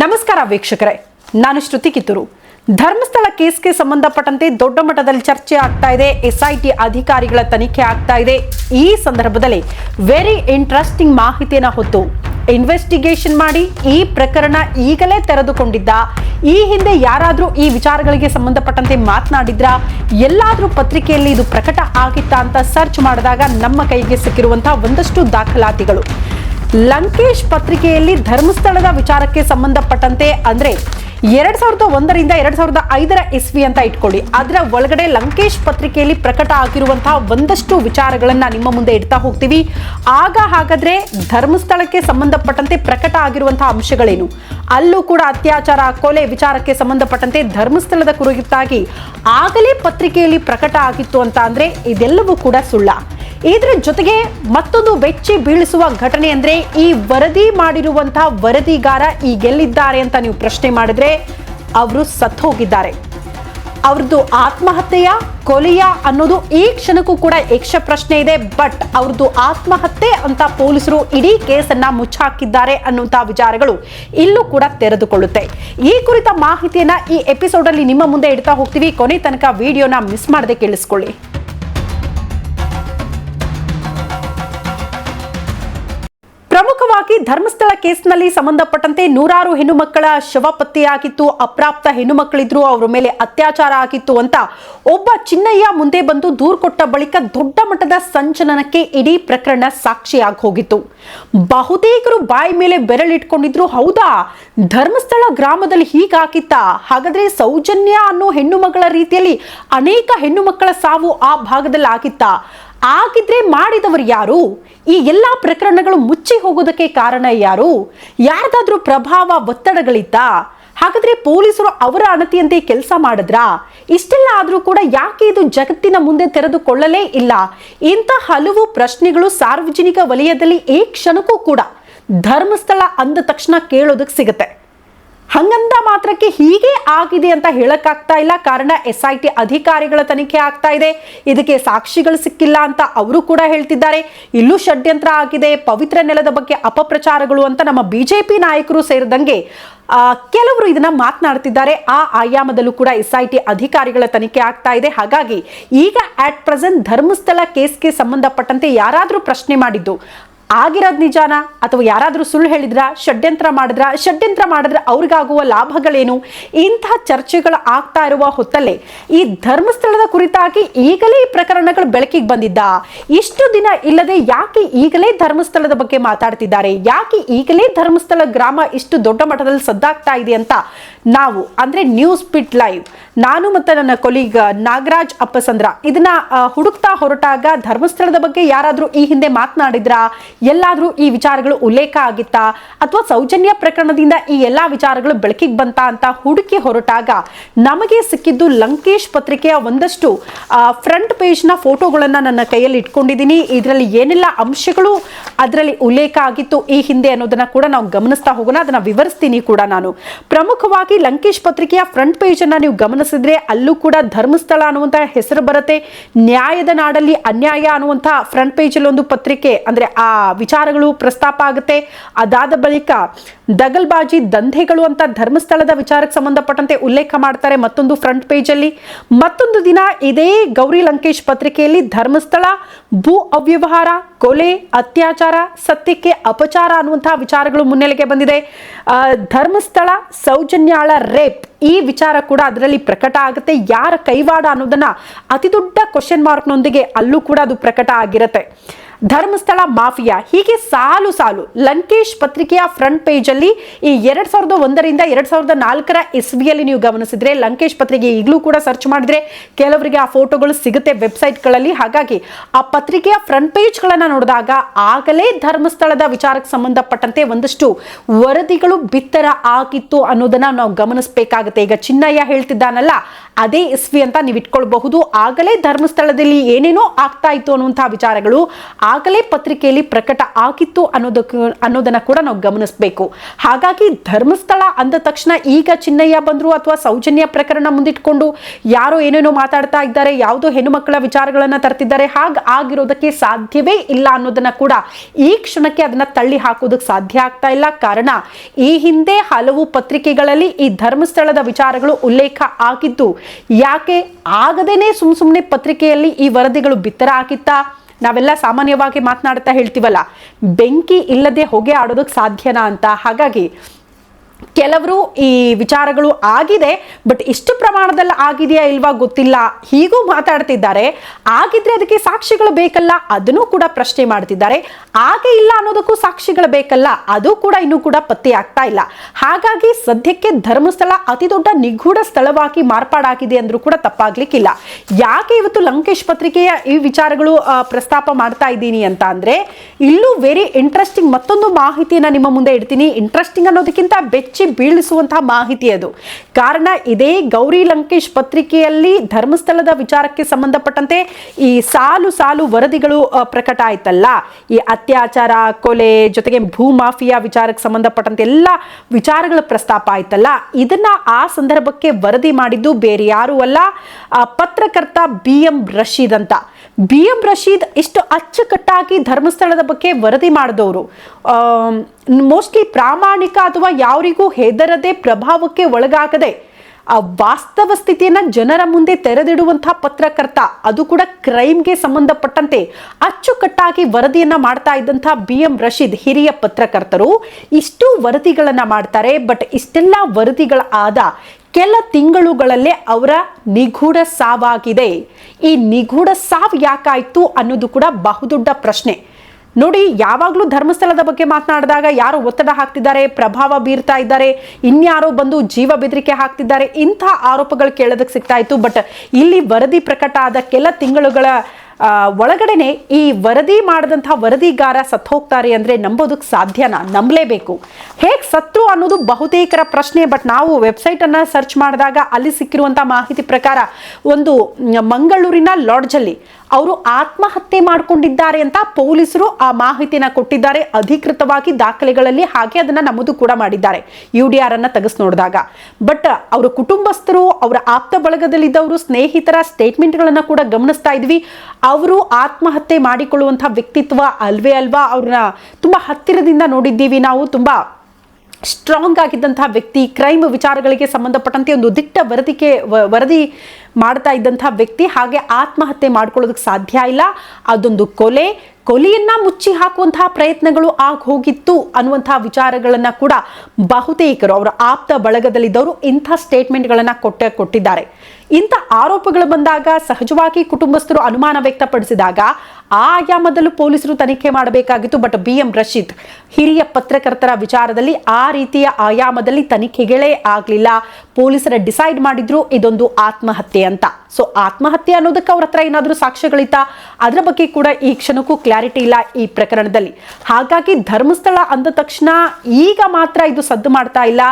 ನಮಸ್ಕಾರ ವೀಕ್ಷಕರೇ, ನಾನು ಶ್ರುತಿ ಕಿತ್ತೂರು. ಧರ್ಮಸ್ಥಳ ಕೇಸ್ಗೆ ಸಂಬಂಧಪಟ್ಟಂತೆ ದೊಡ್ಡ ಮಟ್ಟದಲ್ಲಿ ಚರ್ಚೆ ಆಗ್ತಾ ಇದೆ, ಎಸ್ಐಟಿ ಅಧಿಕಾರಿಗಳ ತನಿಖೆ ಆಗ್ತಾ ಇದೆ. ಈ ಸಂದರ್ಭದಲ್ಲಿ ವೆರಿ ಇಂಟ್ರೆಸ್ಟಿಂಗ್ ಮಾಹಿತಿಯನ್ನು ಹೊತ್ತು ಇನ್ವೆಸ್ಟಿಗೇಷನ್ ಮಾಡಿ ಈ ಪ್ರಕರಣ ಈಗಲೇ ತೆರೆದುಕೊಂಡಿದ್ದ. ಈ ಹಿಂದೆ ಯಾರಾದರೂ ಈ ವಿಚಾರಗಳಿಗೆ ಸಂಬಂಧಪಟ್ಟಂತೆ ಮಾತನಾಡಿದ್ರ? ಎಲ್ಲಾದರೂ ಪತ್ರಿಕೆಯಲ್ಲಿ ಇದು ಪ್ರಕಟ ಆಗಿತ್ತಾ ಅಂತ ಸರ್ಚ್ ಮಾಡಿದಾಗ ನಮ್ಮ ಕೈಗೆ ಸಿಕ್ಕಿರುವಂತಹ ಒಂದಷ್ಟು ದಾಖಲಾತಿಗಳು. ಲಂಕೇಶ್ ಪತ್ರಿಕೆಯಲ್ಲಿ ಧರ್ಮಸ್ಥಳದ ವಿಚಾರಕ್ಕೆ ಸಂಬಂಧಪಟ್ಟಂತೆ ಅಂದ್ರೆ ಎರಡ್ ಸಾವಿರದ ಒಂದರಿಂದ ಎರಡ್ ಸಾವಿರದ ಐದರ ಇಸ್ವಿ ಅಂತ ಇಟ್ಕೊಳ್ಳಿ. ಅದರ ಒಳಗಡೆ ಲಂಕೇಶ್ ಪತ್ರಿಕೆಯಲ್ಲಿ ಪ್ರಕಟ ಆಗಿರುವಂತಹ ಒಂದಷ್ಟು ವಿಚಾರಗಳನ್ನ ನಿಮ್ಮ ಮುಂದೆ ಇಡ್ತಾ ಹೋಗ್ತೀವಿ. ಆಗ ಹಾಗಾದ್ರೆ ಧರ್ಮಸ್ಥಳಕ್ಕೆ ಸಂಬಂಧಪಟ್ಟಂತೆ ಪ್ರಕಟ ಆಗಿರುವಂತಹ ಅಂಶಗಳೇನು? ಅಲ್ಲೂ ಕೂಡ ಅತ್ಯಾಚಾರ, ಕೊಲೆ ವಿಚಾರಕ್ಕೆ ಸಂಬಂಧಪಟ್ಟಂತೆ ಧರ್ಮಸ್ಥಳದ ಕುರಿತಾಗಿ ಆಗಲೇ ಪತ್ರಿಕೆಯಲ್ಲಿ ಪ್ರಕಟ ಆಗಿತ್ತು ಅಂತ ಅಂದ್ರೆ ಇದೆಲ್ಲವೂ ಕೂಡ ಸುಳ್ಳ. ಇದರ ಜೊತೆಗೆ ಮತ್ತೊಂದು ಬೆಚ್ಚಿ ಬೀಳಿಸುವ ಘಟನೆ ಅಂದ್ರೆ ಈ ವರದಿ ಮಾಡಿರುವಂತಹ ವರದಿಗಾರ ಈಗೆಲ್ಲಿದ್ದಾರೆ ಅಂತ ನೀವು ಪ್ರಶ್ನೆ ಮಾಡಿದ್ರೆ ಅವರು ಸತ್ತು ಹೋಗಿದ್ದಾರೆ. ಅವ್ರದ್ದು ಆತ್ಮಹತ್ಯೆಯ ಕೊಲೆಯ ಅನ್ನೋದು ಈ ಕ್ಷಣಕ್ಕೂ ಕೂಡ ಯಕ್ಷ ಪ್ರಶ್ನೆ ಇದೆ ಬಟ್ ಅವ್ರದ್ದು ಆತ್ಮಹತ್ಯೆ ಅಂತ ಪೊಲೀಸರು ಇಡೀ ಕೇಸನ್ನ ಮುಚ್ಚಾಕಿದ್ದಾರೆ ಅನ್ನುವಂತಹ ವಿಚಾರಗಳು ಇಲ್ಲೂ ಕೂಡ ತೆರೆದುಕೊಳ್ಳುತ್ತೆ. ಈ ಕುರಿತ ಮಾಹಿತಿಯನ್ನ ಈ ಎಪಿಸೋಡ್ ಅಲ್ಲಿ ನಿಮ್ಮ ಮುಂದೆ ಇಡ್ತಾ ಹೋಗ್ತೀವಿ. ಕೊನೆ ತನಕ ವಿಡಿಯೋನ ಮಿಸ್ ಮಾಡದೆ ಕೇಳಿಸ್ಕೊಳ್ಳಿ. ಪ್ರಮುಖವಾಗಿ ಧರ್ಮಸ್ಥಳ ಕೇಸ್ನಲ್ಲಿ ಸಂಬಂಧಪಟ್ಟಂತೆ ನೂರಾರು ಹೆಣ್ಣು ಮಕ್ಕಳ ಶವ ಪತ್ತೆಯಾಗಿತ್ತು. ಅಪ್ರಾಪ್ತ ಹೆಣ್ಣು ಮಕ್ಕಳಿದ್ರು ಅವರ ಮೇಲೆ ಅತ್ಯಾಚಾರ ಆಗಿತ್ತು ಅಂತ ಒಬ್ಬ ಚಿನ್ನಯ್ಯ ಮುಂದೆ ಬಂದು ದೂರು ಕೊಟ್ಟ ಬಳಿಕ ದೊಡ್ಡ ಮಟ್ಟದ ಸಂಚಲನಕ್ಕೆ ಇಡೀ ಪ್ರಕರಣ ಸಾಕ್ಷಿಯಾಗಿ ಹೋಗಿತ್ತು. ಬಹುತೇಕರು ಬಾಯಿ ಮೇಲೆ ಬೆರಳಿಟ್ಕೊಂಡಿದ್ರು, ಹೌದಾ? ಧರ್ಮಸ್ಥಳ ಗ್ರಾಮದಲ್ಲಿ ಹೀಗಾಗಿತ್ತ? ಹಾಗಾದ್ರೆ ಸೌಜನ್ಯ ಅನ್ನೋ ಹೆಣ್ಣು ಮಗಳ ರೀತಿಯಲ್ಲಿ ಅನೇಕ ಹೆಣ್ಣು ಮಕ್ಕಳ ಸಾವು ಆ ಭಾಗದಲ್ಲಿ ಆಗಿತ್ತ ಆಗಿದ್ರೆ ಮಾಡಿದವರು ಯಾರು? ಈ ಎಲ್ಲಾ ಪ್ರಕರಣಗಳು ಮುಚ್ಚಿ ಹೋಗೋದಕ್ಕೆ ಕಾರಣ ಯಾರು? ಯಾರ್ದಾದ್ರೂ ಪ್ರಭಾವ, ಒತ್ತಡಗಳಿತ್ತಾ? ಹಾಗಾದ್ರೆ ಪೊಲೀಸರು ಅವರ ಅಣತಿಯಂತೆ ಕೆಲಸ ಮಾಡಿದ್ರಾ? ಇಷ್ಟೆಲ್ಲ ಆದರೂ ಕೂಡ ಯಾಕೆ ಇದು ಜಗತ್ತಿನ ಮುಂದೆ ತೆರೆದುಕೊಳ್ಳಲೇ ಇಲ್ಲ? ಇಂಥ ಹಲವು ಪ್ರಶ್ನೆಗಳು ಸಾರ್ವಜನಿಕ ವಲಯದಲ್ಲಿ ಈ ಕ್ಷಣಕ್ಕೂ ಕೂಡ ಧರ್ಮಸ್ಥಳ ಅಂದ ತಕ್ಷಣ ಕೇಳೋದಕ್ಕೆ ಸಿಗುತ್ತೆ. ಹಂಗಂದ ಮಾತ್ರಕ್ಕೆ ಹೀಗೆ ಆಗಿದೆ ಅಂತ ಹೇಳಕ್ಕಾಗ್ತಾ ಇಲ್ಲ. ಕಾರಣ ಎಸ್ ಐ ಟಿ ಅಧಿಕಾರಿಗಳ ತನಿಖೆ ಆಗ್ತಾ ಇದೆ. ಇದಕ್ಕೆ ಸಾಕ್ಷಿಗಳು ಸಿಕ್ಕಿಲ್ಲ ಅಂತ ಅವರು ಕೂಡ ಹೇಳ್ತಿದ್ದಾರೆ. ಇಲ್ಲೂ ಷಡ್ಯಂತ್ರ ಆಗಿದೆ. ಪವಿತ್ರ ನೆಲದ ಬಗ್ಗೆ ಅಪಪ್ರಚಾರಗಳು ಅಂತ ನಮ್ಮ ಬಿಜೆಪಿ ನಾಯಕರು ಸೇರಿದಂಗೆ ಕೆಲವರು ಇದನ್ನ ಮಾತನಾಡ್ತಿದ್ದಾರೆ. ಆ ಆಯಾಮದಲ್ಲೂ ಕೂಡ ಎಸ್ ಐ ಟಿ ಅಧಿಕಾರಿಗಳ ತನಿಖೆ ಆಗ್ತಾ ಇದೆ. ಹಾಗಾಗಿ ಈಗ ಅಟ್ ಪ್ರೆಸೆಂಟ್ ಧರ್ಮಸ್ಥಳ ಕೇಸ್ಗೆ ಸಂಬಂಧಪಟ್ಟಂತೆ ಯಾರಾದರೂ ಪ್ರಶ್ನೆ ಮಾಡಿದ್ದು ಆಗಿರೋದ್ ನಿಜಾನ? ಅಥವಾ ಯಾರಾದರೂ ಸುಳ್ಳು ಹೇಳಿದ್ರ? ಷಡ್ಯಂತ್ರ ಮಾಡಿದ್ರ? ಷಡ್ಯಂತ್ರ ಮಾಡಿದ್ರೆ ಅವ್ರಿಗಾಗುವ ಲಾಭಗಳೇನು? ಇಂತಹ ಚರ್ಚೆಗಳು ಆಗ್ತಾ ಇರುವ ಹೊತ್ತಲ್ಲೇ ಈ ಧರ್ಮಸ್ಥಳದ ಕುರಿತಾಗಿ ಈಗಲೇ ಈ ಪ್ರಕರಣಗಳು ಬೆಳಕಿಗೆ ಬಂದಿದ್ದ. ಇಷ್ಟು ದಿನ ಇಲ್ಲದೆ ಯಾಕೆ ಈಗಲೇ ಧರ್ಮಸ್ಥಳದ ಬಗ್ಗೆ ಮಾತಾಡ್ತಿದ್ದಾರೆ? ಯಾಕೆ ಈಗಲೇ ಧರ್ಮಸ್ಥಳ ಗ್ರಾಮ ಇಷ್ಟು ದೊಡ್ಡ ಮಟ್ಟದಲ್ಲಿ ಸದ್ದಾಗ್ತಾ ಇದೆ ಅಂತ ನಾವು, ಅಂದ್ರೆ ನ್ಯೂಸ್ ಪಿಟ್ ಲೈವ್ ನಾನು ಮತ್ತು ನನ್ನ ಕೊಲೀಗ್ ನಾಗರಾಜ್ ಅಪ್ಪಸಂದ್ರ, ಇದನ್ನ ಹುಡುಕ್ತಾ ಹೊರಟಾಗ ಧರ್ಮಸ್ಥಳದ ಬಗ್ಗೆ ಯಾರಾದರೂ ಈ ಹಿಂದೆ ಮಾತನಾಡಿದ್ರಾ? ಎಲ್ಲಾದ್ರೂ ಈ ವಿಚಾರಗಳು ಉಲ್ಲೇಖ ಆಗಿತ್ತಾ? ಅಥವಾ ಸೌಜನ್ಯ ಪ್ರಕರಣದಿಂದ ಈ ಎಲ್ಲ ವಿಚಾರಗಳು ಬೆಳಕಿಗೆ ಬಂತ ಅಂತ ಹುಡುಕಿ ಹೊರಟಾಗ ನಮಗೆ ಸಿಕ್ಕಿದ್ದು ಲಂಕೇಶ್ ಪತ್ರಿಕೆಯ ಒಂದಷ್ಟು ಫ್ರಂಟ್ ಪೇಜ್ನ ಫೋಟೋಗಳನ್ನು ನನ್ನ ಕೈಯಲ್ಲಿ ಇಟ್ಕೊಂಡಿದ್ದೀನಿ. ಇದರಲ್ಲಿ ಏನೆಲ್ಲ ಅಂಶಗಳು ಅದರಲ್ಲಿ ಉಲ್ಲೇಖ ಆಗಿತ್ತು ಈ ಹಿಂದೆ ಅನ್ನೋದನ್ನ ಕೂಡ ನಾವು ಗಮನಿಸ್ತಾ ಹೋಗೋಣ. ಅದನ್ನ ವಿವರಿಸ್ತೀನಿ ಕೂಡ ನಾನು. ಪ್ರಮುಖವಾಗಿ ಲಂಕೇಶ್ ಪತ್ರಿಕೆಯ ಫ್ರಂಟ್ ಪೇಜ್ ನೀವು ಗಮನಿಸಿದ್ರೆ ಅಲ್ಲೂ ಕೂಡ ಧರ್ಮಸ್ಥಳ ಅನ್ನುವಂತಹ ಹೆಸರು ಬರುತ್ತೆ. ನ್ಯಾಯದ ನಾಡಲ್ಲಿ ಅನ್ಯಾಯ ಅನ್ನುವಂತಹ ಫ್ರಂಟ್ ಪೇಜ್ ಒಂದು ಪತ್ರಿಕೆ, ಅಂದ್ರೆ ಆ ವಿಚಾರಗಳು ಪ್ರಸ್ತಾಪ ಆಗುತ್ತೆ. ಅದಾದ ಬಳಿಕ ದಗಲ್ಬಾಜಿ ದಂಧೆಗಳು ಅಂತ ಧರ್ಮಸ್ಥಳದ ವಿಚಾರಕ್ಕೆ ಸಂಬಂಧಪಟ್ಟಂತೆ ಉಲ್ಲೇಖ ಮಾಡ್ತಾರೆ ಮತ್ತೊಂದು ಫ್ರಂಟ್ ಪೇಜಲ್ಲಿ. ಮತ್ತೊಂದು ದಿನ ಇದೇ ಗೌರಿ ಲಂಕೇಶ್ ಪತ್ರಿಕೆಯಲ್ಲಿ ಧರ್ಮಸ್ಥಳ, ಭೂ ಅವ್ಯವಹಾರ, ಕೊಲೆ, ಅತ್ಯಾಚಾರ, ಸತ್ಯಕ್ಕೆ ಅಪಚಾರ ಅನ್ನುವಂತಹ ವಿಚಾರಗಳು ಮುನ್ನೆಲೆಗೆ ಬಂದಿದೆ. ಧರ್ಮಸ್ಥಳ ಸೌಜನ್ಯಾಳ ರೇಪ್ ಈ ವಿಚಾರ ಕೂಡ ಅದರಲ್ಲಿ ಪ್ರಕಟ ಆಗುತ್ತೆ. ಯಾರ ಕೈವಾಡ ಅನ್ನೋದನ್ನ ಅತಿ ದೊಡ್ಡ ಕ್ವಶನ್ ಮಾರ್ಕ್ನೊಂದಿಗೆ ಅಲ್ಲೂ ಕೂಡ ಅದು ಪ್ರಕಟ ಆಗಿರುತ್ತೆ. ಧರ್ಮಸ್ಥಳ ಮಾಫಿಯಾ. ಹೀಗೆ ಸಾಲು ಸಾಲು. ಲಂಕೇಶ್ ಪತ್ರಿಕೆಯ ಫ್ರಂಟ್ ಪೇಜ್ ಈ ಎರಡ್ ಸಾವಿರದ ಒಂದರಿಂದ ಎರಡ್ ಸಾವಿರದ ನಾಲ್ಕರ ಇಸ್ವಿಯಲ್ಲಿ ನೀವು ಗಮನಿಸಿದ್ರೆ ಲಂಕೇಶ್ ಪತ್ರಿಕೆ ಈಗಲೂ ಕೂಡ ಸರ್ಚ್ ಮಾಡಿದ್ರೆ ಕೆಲವರಿಗೆ ಆ ಫೋಟೋಗಳು ಸಿಗುತ್ತೆ ವೆಬ್ಸೈಟ್ಗಳಲ್ಲಿ ಹಾಗಾಗಿ ಆ ಪತ್ರಿಕೆಯ ಫ್ರಂಟ್ ಪೇಜ್ಗಳನ್ನು ನೋಡಿದಾಗ ಆಗಲೇ ಧರ್ಮಸ್ಥಳದ ವಿಚಾರಕ್ಕೆ ಸಂಬಂಧಪಟ್ಟಂತೆ ಒಂದಷ್ಟು ವರದಿಗಳು ಬಿತ್ತರ ಆಗಿತ್ತು ಅನ್ನೋದನ್ನ ನಾವು ಗಮನಿಸಬೇಕಾಗುತ್ತೆ. ಈಗ ಚಿನ್ನಯ್ಯ ಹೇಳ್ತಿದ್ದಾನಲ್ಲ, ಅದೇ ಇಸ್ವಿ ಅಂತ ನೀವು ಇಟ್ಕೊಳ್ಬಹುದು. ಆಗಲೇ ಧರ್ಮಸ್ಥಳದಲ್ಲಿ ಏನೇನೋ ಆಗ್ತಾ ಇತ್ತು ಅನ್ನುವಂತಹ ವಿಚಾರಗಳು ಆಗಲೇ ಪತ್ರಿಕೆಯಲ್ಲಿ ಪ್ರಕಟ ಆಗಿತ್ತು ಅನ್ನೋದಕ್ಕೆ ಅನ್ನೋದನ್ನ ಕೂಡ ನಾವು ಗಮನಿಸಬೇಕು. ಹಾಗಾಗಿ ಧರ್ಮಸ್ಥಳ ಅಂದ ತಕ್ಷಣ ಈಗ ಚಿನ್ನಯ್ಯ ಬಂದರು ಅಥವಾ ಸೌಜನ್ಯ ಪ್ರಕರಣ ಮುಂದಿಟ್ಕೊಂಡು ಯಾರೋ ಏನೇನೋ ಮಾತಾಡ್ತಾ ಇದ್ದಾರೆ, ಯಾವುದೋ ಹೆಣ್ಣುಮಕ್ಕಳ ವಿಚಾರಗಳನ್ನು ತರ್ತಿದ್ದಾರೆ, ಹಾಗೆ ಆಗಿರೋದಕ್ಕೆ ಸಾಧ್ಯವೇ ಇಲ್ಲ ಅನ್ನೋದನ್ನ ಕೂಡ ಈ ಕ್ಷಣಕ್ಕೆ ಅದನ್ನ ತಳ್ಳಿ ಹಾಕೋದಕ್ಕೆ ಸಾಧ್ಯ ಆಗ್ತಾ ಇಲ್ಲ. ಕಾರಣ ಈ ಹಿಂದೆ ಹಲವು ಪತ್ರಿಕೆಗಳಲ್ಲಿ ಈ ಧರ್ಮಸ್ಥಳದ ವಿಚಾರಗಳು ಉಲ್ಲೇಖ ಆಗಿದ್ದು, ಯಾಕೆ ಆಗದೇನೆ ಸುಮ್ ಸುಮ್ಮನೆ ಪತ್ರಿಕೆಯಲ್ಲಿ ಈ ವರದಿಗಳು ಬಿತ್ತರ ಹಾಕಿತ್ತಾ? ನಾವೆಲ್ಲ ಸಾಮಾನ್ಯವಾಗಿ ಮಾತನಾಡ್ತಾ ಹೇಳ್ತೀವಲ್ಲ ಬೆಂಕಿ ಇಲ್ಲದೆ ಹೊಗೆ ಆಡೋದಕ್ಕೆ ಸಾಧ್ಯನಾ ಅಂತ? ಹಾಗಾಗಿ ಕೆಲವರು ಈ ವಿಚಾರಗಳು ಆಗಿದೆ ಬಟ್ ಇಷ್ಟು ಪ್ರಮಾಣದಲ್ಲಿ ಆಗಿದೆಯಾ ಇಲ್ವಾ ಗೊತ್ತಿಲ್ಲ. ಹೀಗೂ ಮಾತಾಡ್ತಿದ್ದಾರೆ. ಆಗಿದ್ರೆ ಅದಕ್ಕೆ ಸಾಕ್ಷಿಗಳು ಬೇಕಲ್ಲ? ಅದನ್ನು ಕೂಡ ಪ್ರಶ್ನೆ ಮಾಡ್ತಿದ್ದಾರೆ. ಹಾಗೆ ಇಲ್ಲ ಅನ್ನೋದಕ್ಕೂ ಸಾಕ್ಷಿಗಳು ಬೇಕಲ್ಲ? ಅದು ಕೂಡ ಇನ್ನೂ ಕೂಡ ಪತ್ತೆ ಆಗ್ತಾ ಇಲ್ಲ. ಹಾಗಾಗಿ ಸದ್ಯಕ್ಕೆ ಧರ್ಮಸ್ಥಳ ಅತಿ ದೊಡ್ಡ ನಿಗೂಢ ಸ್ಥಳವಾಗಿ ಮಾರ್ಪಾಡಾಗಿದೆ ಅಂದ್ರೂ ಕೂಡ ತಪ್ಪಾಗ್ಲಿಕ್ಕಿಲ್ಲ. ಯಾಕೆ ಇವತ್ತು ಲಂಕೇಶ್ ಪತ್ರಿಕೆಯ ಈ ವಿಚಾರಗಳು ಪ್ರಸ್ತಾಪ ಮಾಡ್ತಾ ಇದ್ದೀನಿ ಅಂತ ಅಂದ್ರೆ, ಇಲ್ಲೂ ವೆರಿ ಇಂಟ್ರೆಸ್ಟಿಂಗ್ ಮತ್ತೊಂದು ಮಾಹಿತಿಯನ್ನ ನಿಮ್ಮ ಮುಂದೆ ಇಡ್ತೀನಿ. ಇಂಟ್ರೆಸ್ಟಿಂಗ್ ಅನ್ನೋದಕ್ಕಿಂತ ಬೆಚ್ಚಿ ಬೀಳಿಸುವಂತಹ ಮಾಹಿತಿ ಅದು. ಕಾರಣ ಇದೇ ಗೌರಿ ಲಂಕೇಶ್ ಪತ್ರಿಕೆಯಲ್ಲಿ ಧರ್ಮಸ್ಥಳದ ವಿಚಾರಕ್ಕೆ ಸಂಬಂಧಪಟ್ಟಂತೆ ಈ ಸಾಲು ಸಾಲು ವರದಿಗಳು ಪ್ರಕಟ ಆಯ್ತಲ್ಲ. ಈ ಅತ್ಯಾಚಾರ, ಕೊಲೆ ಜೊತೆಗೆ ಭೂ ಮಾಫಿಯಾ ವಿಚಾರಕ್ಕೆ ಸಂಬಂಧಪಟ್ಟಂತೆ ಎಲ್ಲ ವಿಚಾರಗಳ ಪ್ರಸ್ತಾಪ ಆಯ್ತಲ್ಲ. ಇದನ್ನ ಆ ಸಂದರ್ಭಕ್ಕೆ ವರದಿ ಮಾಡಿದ್ದು ಬೇರೆ ಯಾರು ಅಲ್ಲ. ಪತ್ರಕರ್ತ ಬಿ ಎಂ ರಶೀದ್ ಅಂತ. ಬಿ ಎಂ ರಶೀದ್ ಇಷ್ಟು ಅಚ್ಚುಕಟ್ಟಾಗಿ ಧರ್ಮಸ್ಥಳದ ಬಗ್ಗೆ ವರದಿ ಮಾಡಿದವರು. ಮೋಸ್ಟ್ಲಿ ಪ್ರಾಮಾಣಿಕ ಅಥವಾ ಯಾರಿಗೂ ಹೆದರದೆ ಪ್ರಭಾವಕ್ಕೆ ಒಳಗಾಗದೆ, ಆ ವಾಸ್ತವ ಸ್ಥಿತಿಯನ್ನ ಜನರ ಮುಂದೆ ತೆರೆದಿಡುವಂತಹ ಪತ್ರಕರ್ತ, ಅದು ಕೂಡ ಕ್ರೈಮ್ಗೆ ಸಂಬಂಧಪಟ್ಟಂತೆ ಅಚ್ಚುಕಟ್ಟಾಗಿ ವರದಿಯನ್ನ ಮಾಡ್ತಾ ಇದ್ದಂಥ ಬಿ ಎಂ ರಶೀದ್ ಹಿರಿಯ ಪತ್ರಕರ್ತರು ಇಷ್ಟು ವರದಿಗಳನ್ನ ಮಾಡ್ತಾರೆ, ಬಟ್ ಇಷ್ಟೆಲ್ಲ ವರದಿಗಳ ಆದ ಕೆಲ ತಿಂಗಳುಗಳಲ್ಲೇ ಅವರ ನಿಗೂಢ ಸಾವಾಗಿದೆ. ಈ ನಿಗೂಢ ಸಾವು ಯಾಕಾಯಿತು ಅನ್ನೋದು ಕೂಡ ಬಹುದೊಡ್ಡ ಪ್ರಶ್ನೆ. ನೋಡಿ, ಯಾವಾಗಲೂ ಧರ್ಮಸ್ಥಳದ ಬಗ್ಗೆ ಮಾತನಾಡಿದಾಗ ಯಾರು ಒತ್ತಡ ಹಾಕ್ತಿದ್ದಾರೆ, ಪ್ರಭಾವ ಬೀರ್ತಾ ಇದ್ದಾರೆ, ಇನ್ಯಾರೋ ಬಂದು ಜೀವ ಬೆದರಿಕೆ ಹಾಕ್ತಿದ್ದಾರೆ, ಇಂಥ ಆರೋಪಗಳು ಕೇಳೋದಕ್ಕೆ ಸಿಗ್ತಾ ಇತ್ತು. ಬಟ್ ಇಲ್ಲಿ ವರದಿ ಪ್ರಕಟ ಆದ ಕೆಲ ತಿಂಗಳುಗಳ ಒಳಗಡೆನೆ ಈ ವರದಿ ಮಾಡಿದಂತಹ ವರದಿಗಾರ ಸತ್ತು ಹೋಗ್ತಾರೆ ಅಂದ್ರೆ ನಂಬೋದಕ್ಕೆ ಸಾಧ್ಯನಾ? ನಂಬಲೇಬೇಕು. ಹೇಗೆ ಸತ್ರು ಅನ್ನೋದು ಬಹುತೇಕರ ಪ್ರಶ್ನೆ, ಬಟ್ ನಾವು ವೆಬ್ಸೈಟ್ ಅನ್ನ ಸರ್ಚ್ ಮಾಡಿದಾಗ ಅಲ್ಲಿ ಸಿಕ್ಕಿರುವಂಥ ಮಾಹಿತಿ ಪ್ರಕಾರ ಒಂದು ಮಂಗಳೂರಿನ ಲಾಡ್ಜಲ್ಲಿ ಅವರು ಆತ್ಮಹತ್ಯೆ ಮಾಡಿಕೊಂಡಿದ್ದಾರೆ ಅಂತ ಪೊಲೀಸರು ಆ ಮಾಹಿತಿನ ಕೊಟ್ಟಿದ್ದಾರೆ. ಅಧಿಕೃತವಾಗಿ ದಾಖಲೆಗಳಲ್ಲಿ ಹಾಗೆ ಅದನ್ನ ನಮೂದು ಕೂಡ ಮಾಡಿದ್ದಾರೆ ಯು ಡಿ ಆರ್ ಅನ್ನ ತೆಗೆಸ್ ನೋಡಿದಾಗ. ಬಟ್ ಅವರ ಕುಟುಂಬಸ್ಥರು, ಅವರ ಆಪ್ತ ಬಳಗದಲ್ಲಿದ್ದವರು, ಸ್ನೇಹಿತರ ಸ್ಟೇಟ್ಮೆಂಟ್ಗಳನ್ನ ಕೂಡ ಗಮನಿಸ್ತಾ ಇದ್ವಿ. ಅವರು ಆತ್ಮಹತ್ಯೆ ಮಾಡಿಕೊಳ್ಳುವಂಥ ವ್ಯಕ್ತಿತ್ವ ಅಲ್ವೇ ಅಲ್ವಾ? ಅವ್ರನ್ನ ತುಂಬ ಹತ್ತಿರದಿಂದ ನೋಡಿದ್ದೀವಿ ನಾವು. ತುಂಬ ಸ್ಟ್ರಾಂಗ್ ಆಗಿದ್ದಂತಹ ವ್ಯಕ್ತಿ ಕ್ರೈಮ್ ವಿಚಾರಗಳಿಗೆ ಸಂಬಂಧಪಟ್ಟಂತೆ ಒಂದು ದಿಟ್ಟ ವರದಿಗೆ ವರದಿ ಮಾಡ್ತಾ ಇದ್ದಂಥ ವ್ಯಕ್ತಿ, ಹಾಗೆ ಆತ್ಮಹತ್ಯೆ ಮಾಡ್ಕೊಳ್ಳೋದಕ್ಕೆ ಸಾಧ್ಯ ಇಲ್ಲ. ಅದೊಂದು ಕೊಲೆ. ಕೊಲೆಯನ್ನು ಮುಚ್ಚಿ ಹಾಕುವಂತಹ ಪ್ರಯತ್ನಗಳು ಆಗ ಹೋಗಿತ್ತು ಅನ್ನುವಂತಹ ವಿಚಾರಗಳನ್ನ ಕೂಡ ಬಹುತೇಕರು ಅವರ ಆಪ್ತ ಬಳಗದಲ್ಲಿದ್ದವರು ಇಂಥ ಸ್ಟೇಟ್ಮೆಂಟ್ಗಳನ್ನು ಕೊಟ್ಟ, ಕೊಟ್ಟಿದ್ದಾರೆ. ಇಂಥ ಆರೋಪಗಳು ಬಂದಾಗ ಸಹಜವಾಗಿ ಕುಟುಂಬಸ್ಥರು ಅನುಮಾನ ವ್ಯಕ್ತಪಡಿಸಿದಾಗ ಆ ಆಯಾಮದಲ್ಲೂ ಪೊಲೀಸರು ತನಿಖೆ ಮಾಡಬೇಕಾಗಿತ್ತು. ಬಟ್ ಬಿ ಎಂ ರಶೀದ್, ಹಿರಿಯ ಪತ್ರಕರ್ತರ ವಿಚಾರದಲ್ಲಿ ಆ ರೀತಿಯ ಆಯಾಮದಲ್ಲಿ ತನಿಖೆಗಳೇ ಆಗಲಿಲ್ಲ. ಪೊಲೀಸರ ಡಿಸೈಡ್ ಮಾಡಿದ್ರು ಇದೊಂದು ಆತ್ಮಹತ್ಯೆ ಅಂತ. ಸೊ ಆತ್ಮಹತ್ಯೆ ಅನ್ನೋದಕ್ಕೆ ಅವ್ರ ಹತ್ರ ಏನಾದರೂ ಸಾಕ್ಷ್ಯಗಳಿತ್ತ? ಅದರ ಬಗ್ಗೆ ಕೂಡ ಈ ಕ್ಷಣಕ್ಕೂ ಕ್ಲಾರಿಟಿ ಇಲ್ಲ ಈ ಪ್ರಕರಣದಲ್ಲಿ. ಹಾಗಾಗಿ ಧರ್ಮಸ್ಥಳ ಅಂದ ತಕ್ಷಣ ಈಗ ಮಾತ್ರ ಇದು ಸದ್ದು ಮಾಡ್ತಾ ಇಲ್ಲ.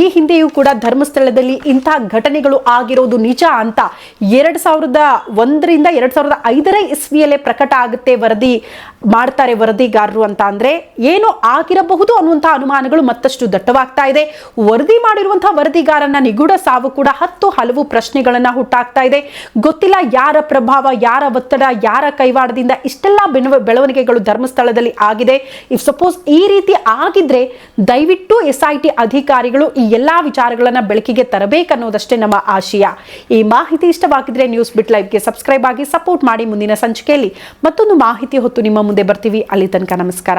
ಈ ಹಿಂದೆಯೂ ಕೂಡ ಧರ್ಮಸ್ಥಳದಲ್ಲಿ ಇಂತಹ ಘಟನೆಗಳು ಆಗಿರೋದು ನಿಜ ಅಂತ. ಎರಡ್ ಸಾವಿರದ ಒಂದರಿಂದ ಎರಡ್ ಸಾವಿರದ ಐದರ ಇಸ್ವಿಯಲ್ಲೇ ಪ್ರಕಟ ಆಗುತ್ತೆ ವರದಿ ಮಾಡ್ತಾರೆ ವರದಿಗಾರರು ಅಂತ ಅಂದ್ರೆ ಏನು ಆಗಿರಬಹುದು ಅನ್ನುವಂತಹ ಅನುಮಾನಗಳು ಮತ್ತಷ್ಟು ದಟ್ಟವಾಗ್ತಾ ಇದೆ. ವರದಿ ಮಾಡಿರುವಂತಹ ವರದಿಗಾರನ ನಿಗೂಢ ಸಾವು ಕೂಡ ಹತ್ತು ಹಲವು ಪ್ರಶ್ನೆಗಳನ್ನ ಹುಟ್ಟಾಗ್ತಾ ಇದೆ. ಗೊತ್ತಿಲ್ಲ ಯಾರ ಪ್ರಭಾವ, ಯಾರ ಒತ್ತಡ, ಯಾರ ಕೈವಾಡದಿಂದ ಇಷ್ಟೆಲ್ಲ ಬೆಳವ ಬೆಳವಣಿಗೆಗಳು ಧರ್ಮಸ್ಥಳದಲ್ಲಿ ಆಗಿದೆ. ಇಫ್ ಸಪೋಸ್ ಈ ರೀತಿ ಆಗಿದ್ರೆ ದಯವಿಟ್ಟು ಎಸ್ ಐ ಟಿ ಅಧಿಕಾರಿಗಳು ಈ ಎಲ್ಲಾ ವಿಚಾರಗಳನ್ನು ಬೆಳಕಿಗೆ ತರಬೇಕನ್ನೋದಷ್ಟೇ ನಮ್ಮ ಆಶಯ. ಈ ಮಾಹಿತಿ ಇಷ್ಟವಾಗಿದ್ರೆ ನ್ಯೂಸ್ ಬಿಟ್ ಲೈವ್ಗೆ ಸಬ್ಸ್ಕ್ರೈಬ್ ಆಗಿ ಸಪೋರ್ಟ್ ಮಾಡಿ ಮುಂದಿನ ಸಂಚಿಕೆಯಲ್ಲಿ ಮತ್ತೊಂದು ಮಾಹಿತಿ ಹೊತ್ತು ನಿಮ್ಮ ಮುಂದೆ ಬರ್ತೀವಿ. ಅಲ್ಲಿ ತನಕ ನಮಸ್ಕಾರ.